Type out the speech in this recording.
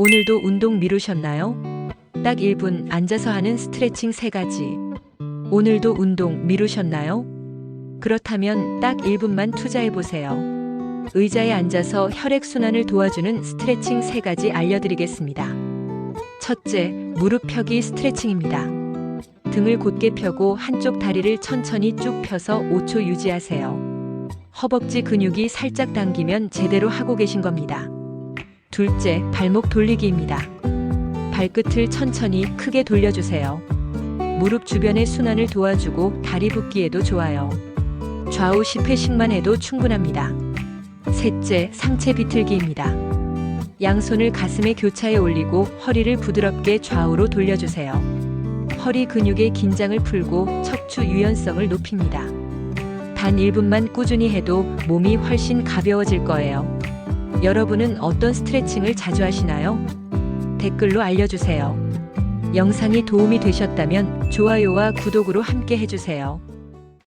오늘도 운동 미루셨나요? 딱 1분 앉아서 하는 스트레칭 3가지. 오늘도 운동 미루셨나요? 그렇다면 딱 1분만 투자해 보세요. 의자에 앉아서 혈액순환을 도와주는 스트레칭 3가지 알려드리겠습니다. 첫째, 무릎 펴기 스트레칭입니다. 등을 곧게 펴고 한쪽 다리를 천천히 쭉 펴서 5초 유지하세요. 허벅지 근육이 살짝 당기면 제대로 하고 계신 겁니다. 둘째, 발목 돌리기입니다. 발끝을 천천히 크게 돌려주세요. 무릎 주변의 순환을 도와주고 다리 붓기에도 좋아요. 좌우 10회씩만 해도 충분합니다. 셋째, 상체 비틀기입니다. 양손을 가슴에 교차에 올리고 허리를 부드럽게 좌우로 돌려주세요. 허리 근육의 긴장을 풀고 척추 유연성을 높입니다. 단 1분만 꾸준히 해도 몸이 훨씬 가벼워질 거예요. 여러분은 어떤 스트레칭을 자주 하시나요? 댓글로 알려주세요. 영상이 도움이 되셨다면 좋아요와 구독으로 함께 해주세요.